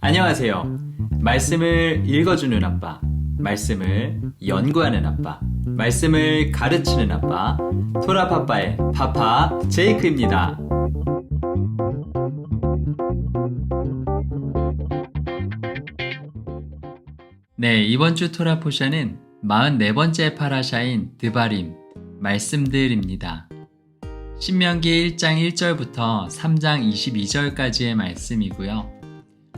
안녕하세요. 말씀을 읽어주는 아빠, 말씀을 연구하는 아빠, 말씀을 가르치는 아빠, 토라파빠의 파파 제이크입니다. 네, 이번 주 토라 포션은 44번째 파라샤인 드바림, 말씀들입니다. 신명기 1장 1절부터 3장 22절까지의 말씀이고요.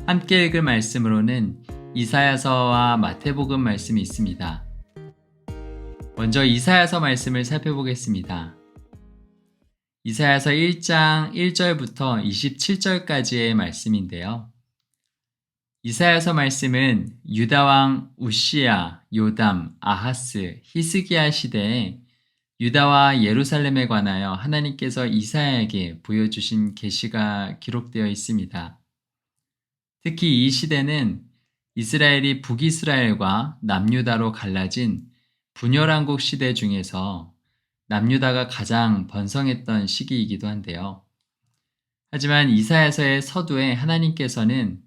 함께 읽을 말씀으로는 이사야서와 마태복음 말씀이 있습니다. 먼저 이사야서 말씀을 살펴보겠습니다. 이사야서 1장 1절부터 27절까지의 말씀인데요. 이사야서 말씀은 유다왕 우시야, 요담, 아하스, 히스기야 시대에 유다와 예루살렘에 관하여 하나님께서 이사야에게 보여주신 계시가 기록되어 있습니다. 특히 이 시대는 이스라엘이 북이스라엘과 남유다로 갈라진 분열왕국 시대 중에서 남유다가 가장 번성했던 시기이기도 한데요. 하지만 이사야서의 서두에 하나님께서는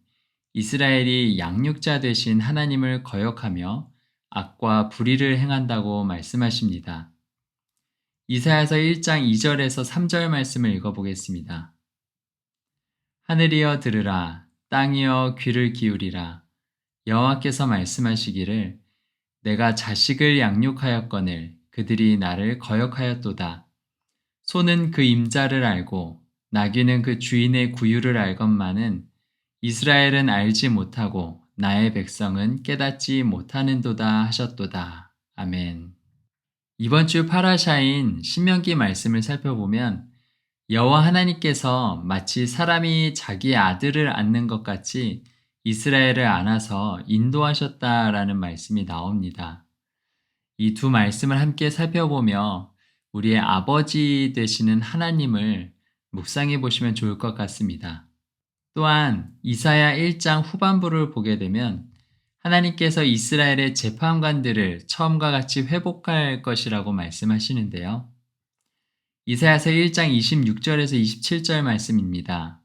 이스라엘이 양육자 되신 하나님을 거역하며 악과 불의를 행한다고 말씀하십니다. 이사야서 1장 2절에서 3절 말씀을 읽어보겠습니다. 하늘이여 들으라, 땅이여 귀를 기울이라. 여호와께서 말씀하시기를 내가 자식을 양육하였거늘 그들이 나를 거역하였도다. 소는 그 임자를 알고 나귀는 그 주인의 구유를 알건만은 이스라엘은 알지 못하고 나의 백성은 깨닫지 못하는도다 하셨도다. 아멘. 이번 주 파라샤인 신명기 말씀을 살펴보면 여호와 하나님께서 마치 사람이 자기 아들을 안는 것 같이 이스라엘을 안아서 인도하셨다라는 말씀이 나옵니다. 이 두 말씀을 함께 살펴보며 우리의 아버지 되시는 하나님을 묵상해 보시면 좋을 것 같습니다. 또한 이사야 1장 후반부를 보게 되면 하나님께서 이스라엘의 재판관들을 처음과 같이 회복할 것이라고 말씀하시는데요. 이사야서 1장 26절에서 27절 말씀입니다.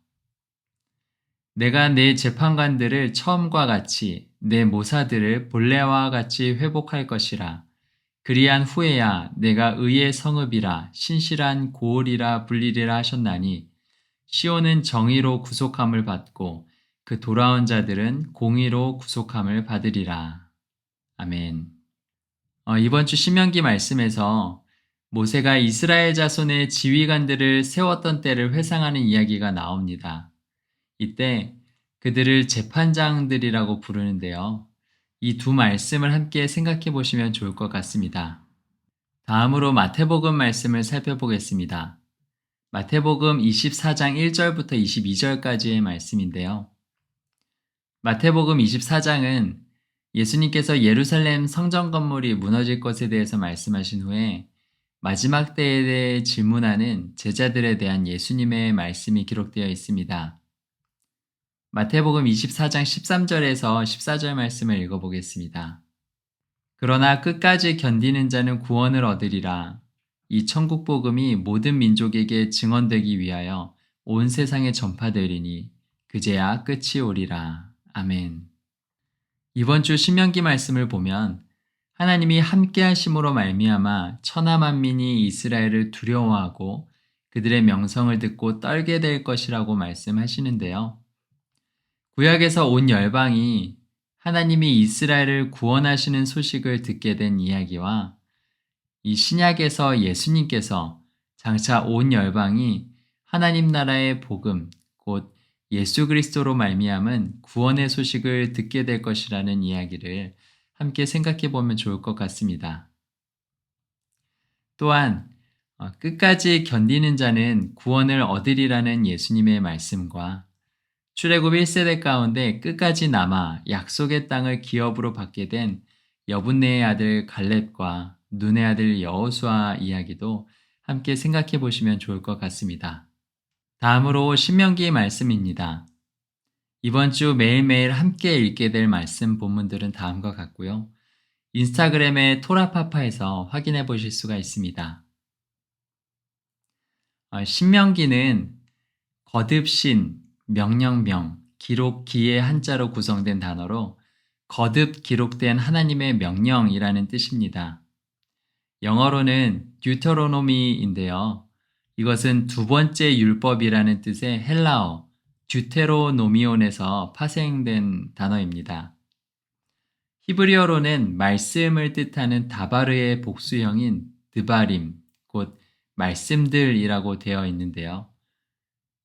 내가 내 재판관들을 처음과 같이 내 모사들을 본래와 같이 회복할 것이라. 그리한 후에야 내가 의의 성읍이라 신실한 고을이라 불리리라 하셨나니 시온은 정의로 구속함을 받고 그 돌아온 자들은 공의로 구속함을 받으리라. 아멘. 어, 이번 주 신명기 말씀에서 모세가 이스라엘 자손의 지휘관들을 세웠던 때를 회상하는 이야기가 나옵니다. 이때 그들을 재판장들이라고 부르는데요. 이 두 말씀을 함께 생각해 보시면 좋을 것 같습니다. 다음으로 마태복음 말씀을 살펴보겠습니다. 마태복음 24장 1절부터 22절까지의 말씀인데요. 마태복음 24장은 예수님께서 예루살렘 성전 건물이 무너질 것에 대해서 말씀하신 후에 마지막 때에 대해 질문하는 제자들에 대한 예수님의 말씀이 기록되어 있습니다. 마태복음 24장 13절에서 14절 말씀을 읽어보겠습니다. 그러나 끝까지 견디는 자는 구원을 얻으리라. 이 천국 복음이 모든 민족에게 증언되기 위하여 온 세상에 전파되리니 그제야 끝이 오리라. 아멘. 이번 주 신명기 말씀을 보면 하나님이 함께 하심으로 말미암아 천하 만민이 이스라엘을 두려워하고 그들의 명성을 듣고 떨게 될 것이라고 말씀하시는데요. 구약에서 온 열방이 하나님이 이스라엘을 구원하시는 소식을 듣게 된 이야기와 이 신약에서 예수님께서 장차 온 열방이 하나님 나라의 복음 곧 예수 그리스도로 말미암은 구원의 소식을 듣게 될 것이라는 이야기를 함께 생각해 보면 좋을 것 같습니다. 또한 어, 끝까지 견디는 자는 구원을 얻으리라는 예수님의 말씀과 출애굽 1세대 가운데 끝까지 남아 약속의 땅을 기업으로 받게 된 여분네의 아들 갈렙과 눈의 아들 여호수아 이야기도 함께 생각해 보시면 좋을 것 같습니다. 다음으로 신명기 말씀입니다. 이번 주 매일매일 함께 읽게 될 말씀 본문들은 다음과 같고요. 인스타그램의 토라파파에서 확인해 보실 수가 있습니다. 어, 신명기는 거듭신, 명령명, 기록 기의 한자로 구성된 단어로 거듭 기록된 하나님의 명령이라는 뜻입니다. 영어로는 듀터로노미인데요. 이것은 두 번째 율법이라는 뜻의 헬라어 듀테로노미온에서 파생된 단어입니다. 히브리어로는 말씀을 뜻하는 다바르의 복수형인 드바림, 곧 말씀들이라고 되어 있는데요.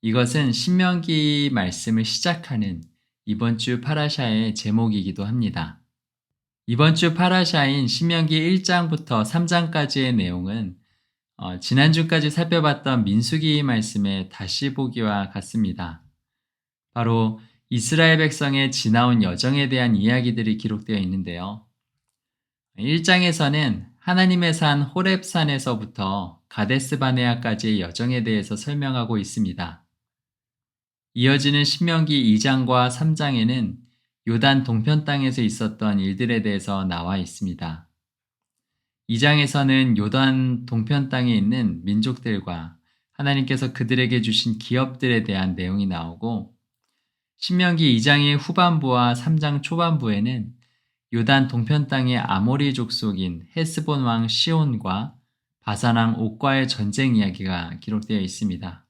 이것은 신명기 말씀을 시작하는 이번 주 파라샤의 제목이기도 합니다. 이번 주 파라샤인 신명기 1장부터 3장까지의 내용은 어, 지난주까지 살펴봤던 민수기 말씀의 다시 보기와 같습니다. 바로 이스라엘 백성의 지나온 여정에 대한 이야기들이 기록되어 있는데요. 1장에서는 하나님의 산 호렙산에서부터 가데스 바네아까지의 여정에 대해서 설명하고 있습니다. 이어지는 신명기 2장과 3장에는 요단 동편 땅에서 있었던 일들에 대해서 나와 있습니다. 2장에서는 요단 동편 땅에 있는 민족들과 하나님께서 그들에게 주신 기업들에 대한 내용이 나오고 신명기 2장의 후반부와 3장 초반부에는 요단 동편 땅의 아모리 족속인 헤스본 왕 시온과 바산 왕 옥과의 전쟁 이야기가 기록되어 있습니다.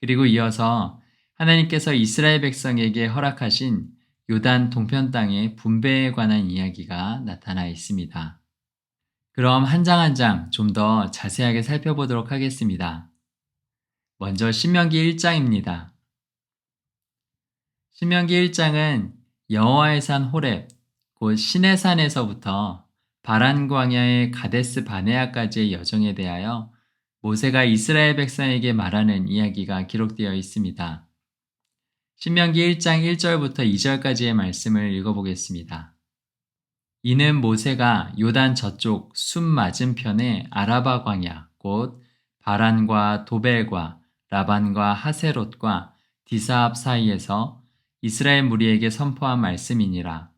그리고 이어서 하나님께서 이스라엘 백성에게 허락하신 요단 동편 땅의 분배에 관한 이야기가 나타나 있습니다. 그럼 한 장 한 장 좀 더 자세하게 살펴보도록 하겠습니다. 먼저 신명기 1장입니다. 신명기 1장은 여호와의 산 호렙, 곧 신의 산에서부터 바란 광야의 가데스 바네아까지의 여정에 대하여 모세가 이스라엘 백성에게 말하는 이야기가 기록되어 있습니다. 신명기 1장 1절부터 2절까지의 말씀을 읽어보겠습니다. 이는 모세가 요단 저쪽 숨 맞은편의 아라바 광야, 곧 바란과 도벨과 라반과 하세롯과 디사압 사이에서 이스라엘 무리에게 선포한 말씀이니라.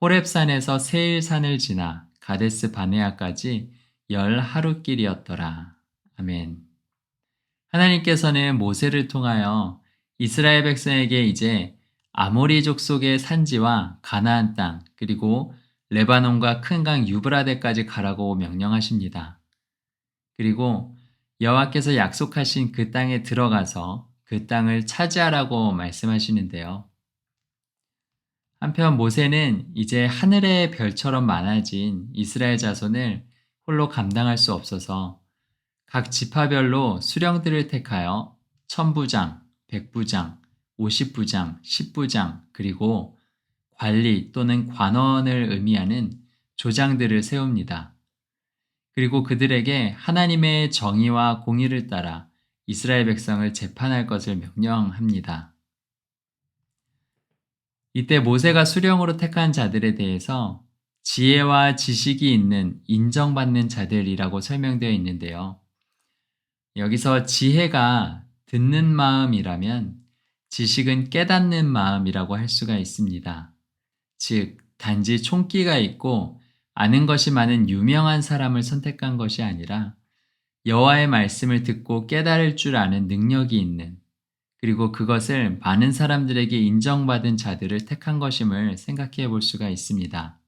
호렙산에서 세일산을 지나 가데스 바네아까지 열 하루 길이었더라. 아멘. 하나님께서는 모세를 통하여 이스라엘 백성에게 이제 아모리 족 속의 산지와 가나안 땅 그리고 레바논과 큰 강 유브라데까지 가라고 명령하십니다. 그리고 여호와께서 약속하신 그 땅에 들어가서 그 땅을 차지하라고 말씀하시는데요. 한편 모세는 이제 하늘의 별처럼 많아진 이스라엘 자손을 홀로 감당할 수 없어서 각 지파별로 수령들을 택하여 천부장, 백부장, 오십부장, 십부장, 그리고 관리 또는 관원을 의미하는 조장들을 세웁니다. 그리고 그들에게 하나님의 정의와 공의를 따라 이스라엘 백성을 재판할 것을 명령합니다. 이때 모세가 수령으로 택한 자들에 대해서 지혜와 지식이 있는 인정받는 자들이라고 설명되어 있는데요. 여기서 지혜가 듣는 마음이라면 지식은 깨닫는 마음이라고 할 수가 있습니다. 즉, 단지 총기가 있고 아는 것이 많은 유명한 사람을 선택한 것이 아니라 여호와의 말씀을 듣고 깨달을 줄 아는 능력이 있는 그리고 그것을 많은 사람들에게 인정받은 자들을 택한 것임을 생각해 볼 수가 있습니다.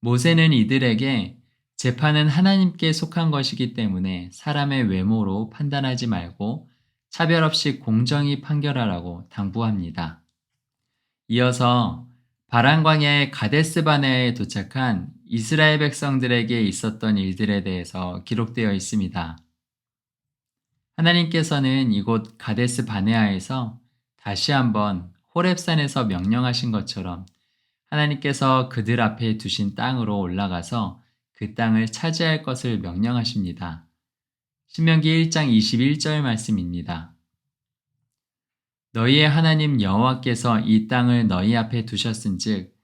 모세는 이들에게 재판은 하나님께 속한 것이기 때문에 사람의 외모로 판단하지 말고 차별 없이 공정히 판결하라고 당부합니다. 이어서 바란 광야의 가데스 바네에 도착한 이스라엘 백성들에게 있었던 일들에 대해서 기록되어 있습니다. 하나님께서는 이곳 가데스 바네아에서 다시 한번 호렙산에서 명령하신 것처럼 하나님께서 그들 앞에 두신 땅으로 올라가서 그 땅을 차지할 것을 명령하십니다. 신명기 1장 21절 말씀입니다. 너희의 하나님 여호와께서 이 땅을 너희 앞에 두셨은즉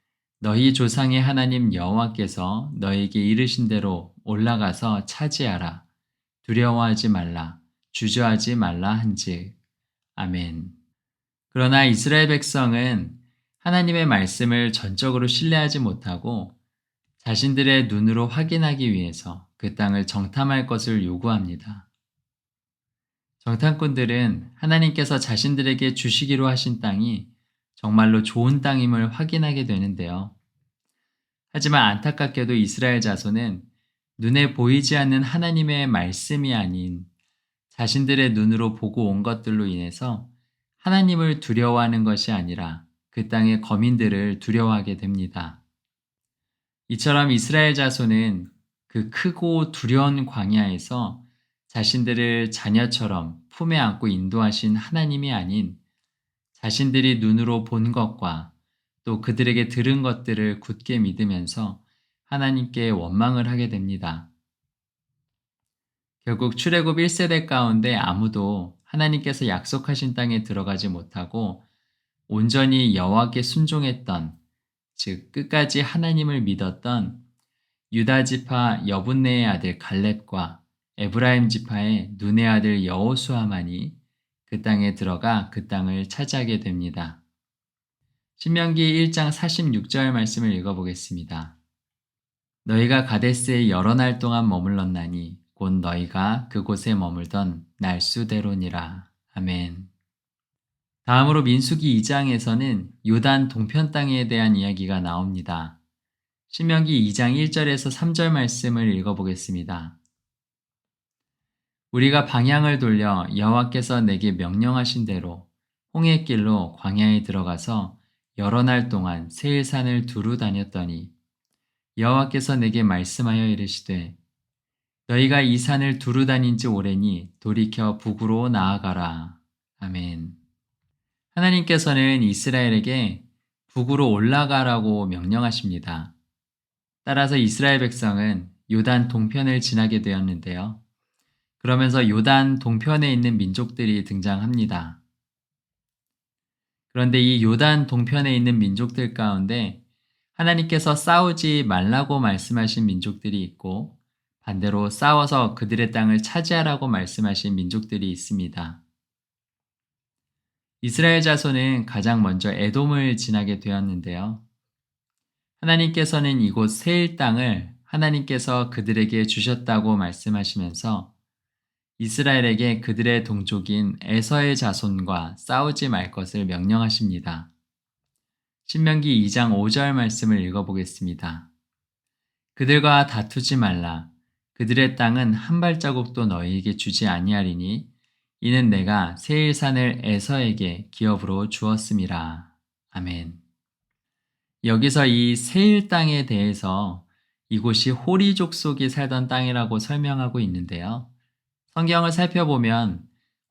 너희 조상의 하나님 여호와께서 너에게 이르신 대로 올라가서 차지하라 두려워하지 말라 주저하지 말라 한즉 아멘. 그러나 이스라엘 백성은 하나님의 말씀을 전적으로 신뢰하지 못하고 자신들의 눈으로 확인하기 위해서 그 땅을 정탐할 것을 요구합니다. 정탐꾼들은 하나님께서 자신들에게 주시기로 하신 땅이 정말로 좋은 땅임을 확인하게 되는데요. 하지만 안타깝게도 이스라엘 자손은 눈에 보이지 않는 하나님의 말씀이 아닌 자신들의 눈으로 보고 온 것들로 인해서 하나님을 두려워하는 것이 아니라 그 땅의 거민들을 두려워하게 됩니다. 이처럼 이스라엘 자손은 그 크고 두려운 광야에서 자신들을 자녀처럼 품에 안고 인도하신 하나님이 아닌 자신들이 눈으로 본 것과 또 그들에게 들은 것들을 굳게 믿으면서 하나님께 원망을 하게 됩니다. 결국 출애굽 1세대 가운데 아무도 하나님께서 약속하신 땅에 들어가지 못하고 온전히 여호와께 순종했던 즉 끝까지 하나님을 믿었던 유다 지파 여분네의 아들 갈렙과 에브라임 지파의 눈의 아들 여호수아만이 그 땅에 들어가 그 땅을 차지하게 됩니다. 신명기 1장 46절 말씀을 읽어보겠습니다. 너희가 가데스에 여러 날 동안 머물렀나니 곧 너희가 그곳에 머물던 날수대로니라. 아멘. 다음으로 민수기 2장에서는 요단 동편 땅에 대한 이야기가 나옵니다. 신명기 2장 1절에서 3절 말씀을 읽어보겠습니다. 우리가 방향을 돌려 여호와께서 내게 명령하신 대로 홍해 길로 광야에 들어가서 여러 날 동안 세일산을 두루 다녔더니 여호와께서 내게 말씀하여 이르시되 너희가 이 산을 두루 다닌 지 오래니 돌이켜 북으로 나아가라. 아멘. 하나님께서는 이스라엘에게 북으로 올라가라고 명령하십니다. 따라서 이스라엘 백성은 요단 동편을 지나게 되었는데요. 그러면서 요단 동편에 있는 민족들이 등장합니다. 그런데 이 요단 동편에 있는 민족들 가운데 하나님께서 싸우지 말라고 말씀하신 민족들이 있고 반대로 싸워서 그들의 땅을 차지하라고 말씀하신 민족들이 있습니다. 이스라엘 자손은 가장 먼저 에돔을 지나게 되었는데요. 하나님께서는 이곳 세일 땅을 하나님께서 그들에게 주셨다고 말씀하시면서 이스라엘에게 그들의 동족인 에서의 자손과 싸우지 말 것을 명령하십니다. 신명기 2장 5절 말씀을 읽어보겠습니다. 그들과 다투지 말라. 그들의 땅은 한 발자국도 너희에게 주지 아니하리니 이는 내가 세일산을 에서에게 기업으로 주었음이라. 아멘. 여기서 이 세일 땅에 대해서 이곳이 호리족 속이 살던 땅이라고 설명하고 있는데요. 성경을 살펴보면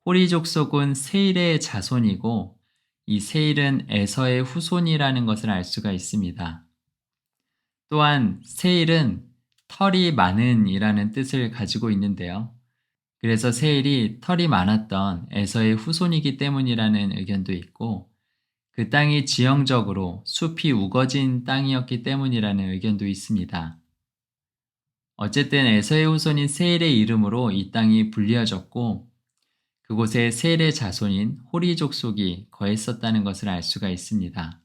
호리족 속은 세일의 자손이고 이 세일은 에서의 후손이라는 것을 알 수가 있습니다. 또한 세일은 털이 많은 이라는 뜻을 가지고 있는데요. 그래서 세일이 털이 많았던 에서의 후손이기 때문이라는 의견도 있고 그 땅이 지형적으로 숲이 우거진 땅이었기 때문이라는 의견도 있습니다. 어쨌든 에서의 후손인 세일의 이름으로 이 땅이 불리어졌고 그곳에 세일의 자손인 호리 족속이 거했었다는 것을 알 수가 있습니다.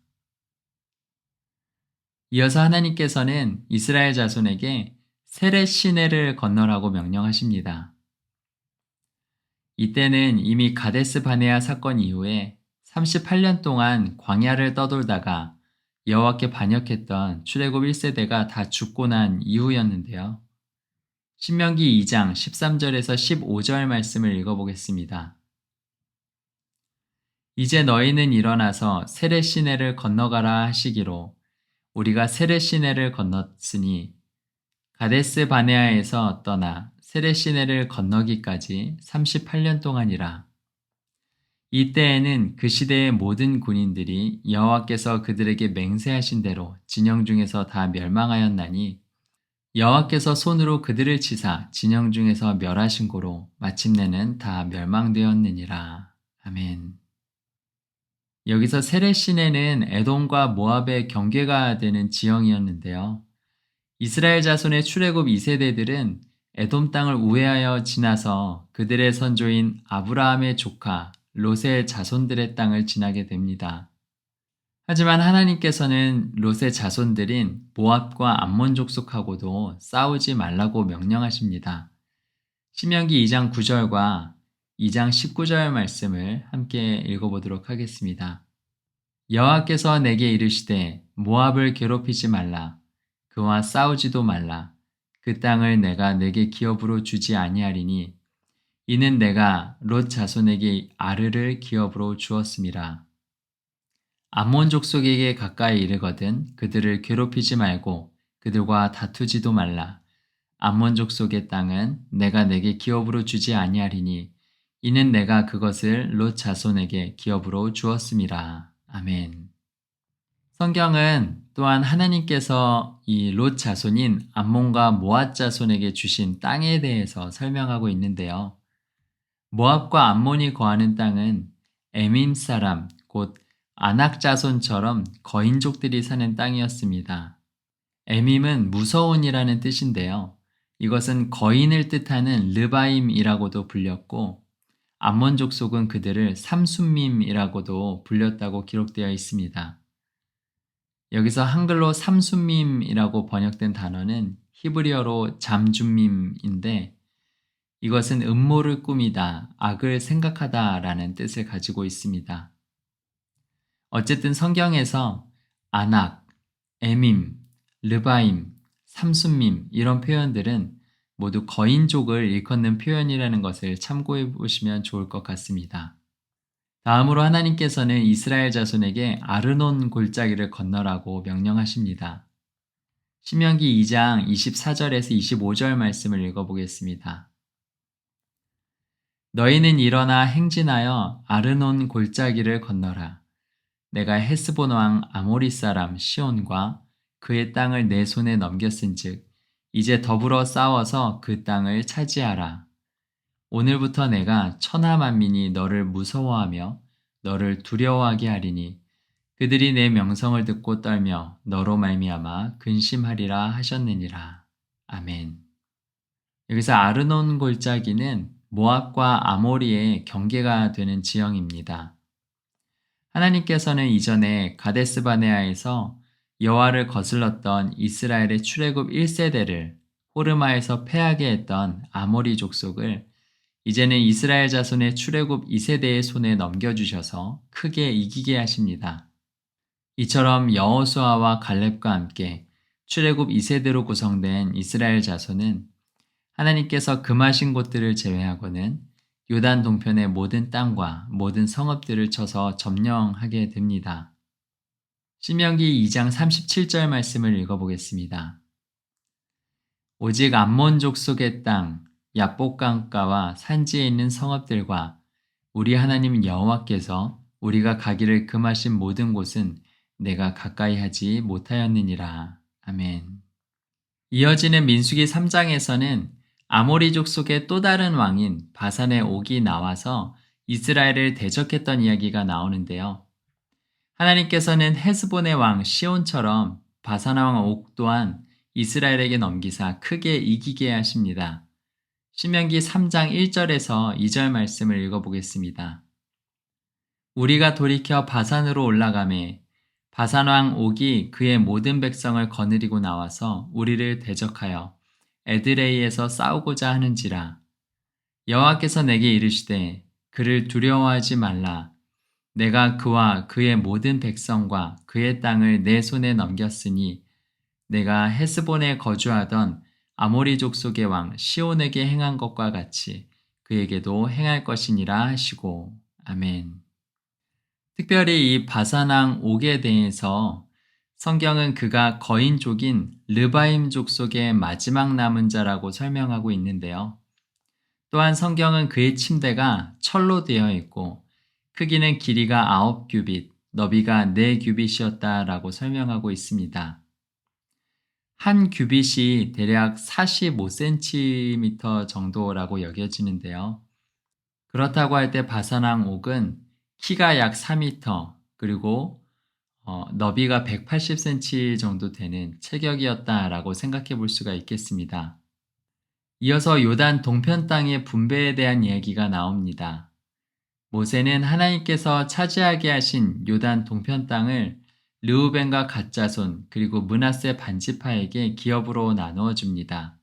이어서 하나님께서는 이스라엘 자손에게 세레 시내를 건너라고 명령하십니다. 이때는 이미 가데스 바네아 사건 이후에 38년 동안 광야를 떠돌다가 여호와께 반역했던 출애굽 1세대가 다 죽고 난 이후였는데요. 신명기 2장 13절에서 15절 말씀을 읽어보겠습니다. 이제 너희는 일어나서 세레 시내를 건너가라 하시기로 우리가 세레 시내를 건넜으니 가데스 바네아에서 떠나 세레 시내를 건너기까지 38년 동안이라. 이때에는 그 시대의 모든 군인들이 여호와께서 그들에게 맹세하신 대로 진영 중에서 다 멸망하였나니 여호와께서 손으로 그들을 치사 진영 중에서 멸하신 고로 마침내는 다 멸망되었느니라. 아멘. 여기서 세레 시내는 에돔과 모압의 경계가 되는 지형이었는데요. 이스라엘 자손의 출애굽 2세대들은 에돔 땅을 우회하여 지나서 그들의 선조인 아브라함의 조카 롯의 자손들의 땅을 지나게 됩니다. 하지만 하나님께서는 롯의 자손들인 모압과 암몬 족속하고도 싸우지 말라고 명령하십니다. 시명기 2장 9절과 2장 19절 말씀을 함께 읽어보도록 하겠습니다. 여호와께서 내게 이르시되 모압을 괴롭히지 말라 그와 싸우지도 말라 그 땅을 내가 내게 기업으로 주지 아니하리니 이는 내가 롯 자손에게 아르를 기업으로 주었음이라. 암몬 족속에게 가까이 이르거든 그들을 괴롭히지 말고 그들과 다투지도 말라. 암몬 족속의 땅은 내가 내게 기업으로 주지 아니하리니 이는 내가 그것을 롯 자손에게 기업으로 주었음이라. 아멘. 성경은 또한 하나님께서 이 롯 자손인 암몬과 모압 자손에게 주신 땅에 대해서 설명하고 있는데요. 모압과 암몬이 거하는 땅은 에밈 사람, 곧 아낙 자손처럼 거인족들이 사는 땅이었습니다. 에밈은 무서운이라는 뜻인데요. 이것은 거인을 뜻하는 르바임이라고도 불렸고 암몬 족 속은 그들을 삼순밈이라고도 불렸다고 기록되어 있습니다. 여기서 한글로 삼순밈이라고 번역된 단어는 히브리어로 잠준밈인데 이것은 음모를 꾸미다, 악을 생각하다 라는 뜻을 가지고 있습니다. 어쨌든 성경에서 아낙, 에밈, 르바임, 삼순밈 이런 표현들은 모두 거인족을 일컫는 표현이라는 것을 참고해 보시면 좋을 것 같습니다. 다음으로 하나님께서는 이스라엘 자손에게 아르논 골짜기를 건너라고 명령하십니다. 신명기 2장 24절에서 25절 말씀을 읽어보겠습니다. 너희는 일어나 행진하여 아르논 골짜기를 건너라. 내가 헤스본 왕 아모리 사람 시온과 그의 땅을 내 손에 넘겼은즉 이제 더불어 싸워서 그 땅을 차지하라. 오늘부터 내가 천하 만민이 너를 무서워하며 너를 두려워하게 하리니 그들이 내 명성을 듣고 떨며 너로 말미암아 근심하리라 하셨느니라. 아멘. 여기서 아르논 골짜기는 모압과 아모리의 경계가 되는 지형입니다. 하나님께서는 이전에 가데스바네아에서 여호와를 거슬렀던 이스라엘의 출애굽 1세대를 호르마에서 패하게 했던 아모리 족속을 이제는 이스라엘 자손의 출애굽 2세대의 손에 넘겨주셔서 크게 이기게 하십니다. 이처럼 여호수아와 갈렙과 함께 출애굽 2세대로 구성된 이스라엘 자손은 하나님께서 금하신 곳들을 제외하고는 요단 동편의 모든 땅과 모든 성읍들을 쳐서 점령하게 됩니다. 신명기 2장 37절 말씀을 읽어보겠습니다. 오직 암몬 족속의 땅, 야복강가와 산지에 있는 성읍들과 우리 하나님 여호와께서 우리가 가기를 금하신 모든 곳은 내가 가까이 하지 못하였느니라. 아멘. 이어지는 민수기 3장에서는 아모리족 속의 또 다른 왕인 바산의 옥이 나와서 이스라엘을 대적했던 이야기가 나오는데요. 하나님께서는 헤스본의 왕 시온처럼 바산 왕 옥 또한 이스라엘에게 넘기사 크게 이기게 하십니다. 시명기 3장 1절에서 2절 말씀을 읽어보겠습니다. 우리가 돌이켜 바산으로 올라가매 바산 왕 옥이 그의 모든 백성을 거느리고 나와서 우리를 대적하여 에드레이에서 싸우고자 하는지라. 여호와께서 내게 이르시되 그를 두려워하지 말라. 내가 그와 그의 모든 백성과 그의 땅을 내 손에 넘겼으니 내가 헤스본에 거주하던 아모리 족속의 왕 시온에게 행한 것과 같이 그에게도 행할 것이니라 하시고. 아멘. 특별히 이 바사낭 옥에 대해서 성경은 그가 거인족인 르바임족 속의 마지막 남은 자라고 설명하고 있는데요. 또한 성경은 그의 침대가 철로 되어 있고 크기는 길이가 9규빗, 너비가 4규빗이었다라고 설명하고 있습니다. 한 규빗이 대략 45cm 정도라고 여겨지는데요. 그렇다고 할 때 바사낭 옥은 키가 약 4m, 그리고 어, 너비가 180cm 정도 되는 체격이었다라고 생각해 볼 수가 있겠습니다. 이어서 요단 동편 땅의 분배에 대한 이야기가 나옵니다. 모세는 하나님께서 차지하게 하신 요단 동편 땅을 르우벤과 가짜손 그리고 문하세 반지파에게 기업으로 나누어 줍니다.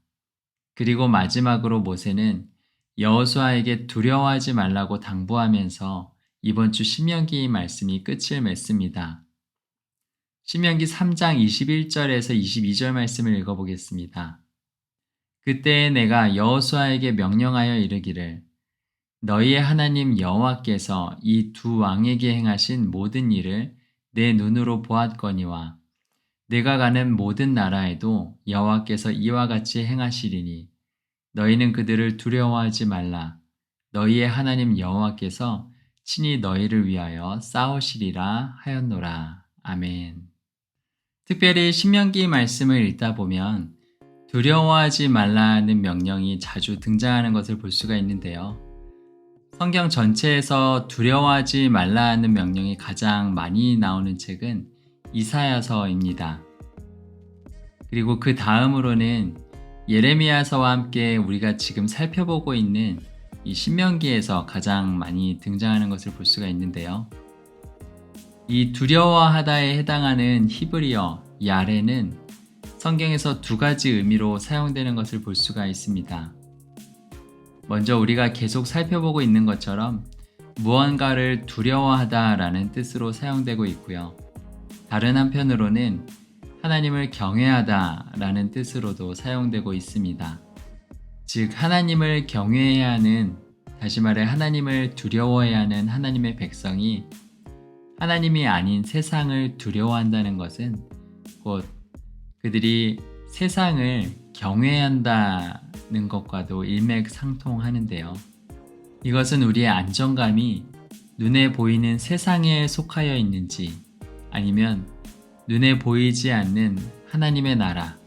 그리고 마지막으로 모세는 여호수아에게 두려워하지 말라고 당부하면서 이번 주 신명기 말씀이 끝을 맺습니다. 신명기 3장 21절에서 22절 말씀을 읽어보겠습니다. 그때 내가 여호수아에게 명령하여 이르기를 너희의 하나님 여호와께서 이 두 왕에게 행하신 모든 일을 내 눈으로 보았거니와 내가 가는 모든 나라에도 여호와께서 이와 같이 행하시리니 너희는 그들을 두려워하지 말라 너희의 하나님 여호와께서 친히 너희를 위하여 싸우시리라 하였노라 아멘. 특별히 신명기 말씀을 읽다 보면 두려워하지 말라는 명령이 자주 등장하는 것을 볼 수가 있는데요. 성경 전체에서 두려워하지 말라는 명령이 가장 많이 나오는 책은 이사야서입니다. 그리고 그 다음으로는 예레미야서와 함께 우리가 지금 살펴보고 있는 이 신명기에서 가장 많이 등장하는 것을 볼 수가 있는데요. 이 두려워하다에 해당하는 히브리어 야레는 성경에서 두 가지 의미로 사용되는 것을 볼 수가 있습니다. 먼저 우리가 계속 살펴보고 있는 것처럼 무언가를 두려워하다 라는 뜻으로 사용되고 있고요. 다른 한편으로는 하나님을 경외하다 라는 뜻으로도 사용되고 있습니다. 즉, 하나님을 경외해야 하는, 다시 말해 하나님을 두려워해야 하는 하나님의 백성이 하나님이 아닌 세상을 두려워한다는 것은 곧 그들이 세상을 경외한다는 것과도 일맥상통하는데요. 이것은 우리의 안정감이 눈에 보이는 세상에 속하여 있는지 아니면 눈에 보이지 않는 하나님의 나라,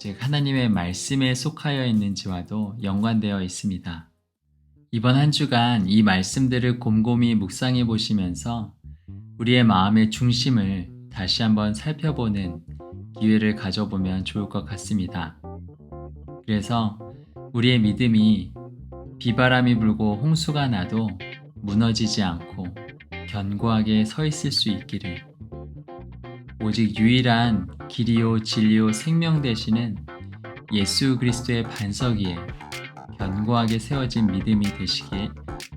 즉 하나님의 말씀에 속하여 있는지와도 연관되어 있습니다. 이번 한 주간 이 말씀들을 곰곰이 묵상해 보시면서 우리의 마음의 중심을 다시 한번 살펴보는 기회를 가져보면 좋을 것 같습니다. 그래서 우리의 믿음이 비바람이 불고 홍수가 나도 무너지지 않고 견고하게 서 있을 수 있기를 오직 유일한 길이요 진리요 생명 되시는 예수 그리스도의 반석 위에 견고하게 세워진 믿음이 되시길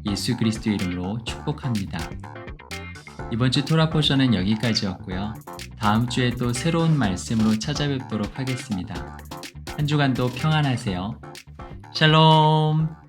예수 그리스도 이름으로 축복합니다. 이번 주 토라 포션은 여기까지였고요. 다음 주에 또 새로운 말씀으로 찾아뵙도록 하겠습니다. 한 주간도 평안하세요. 샬롬!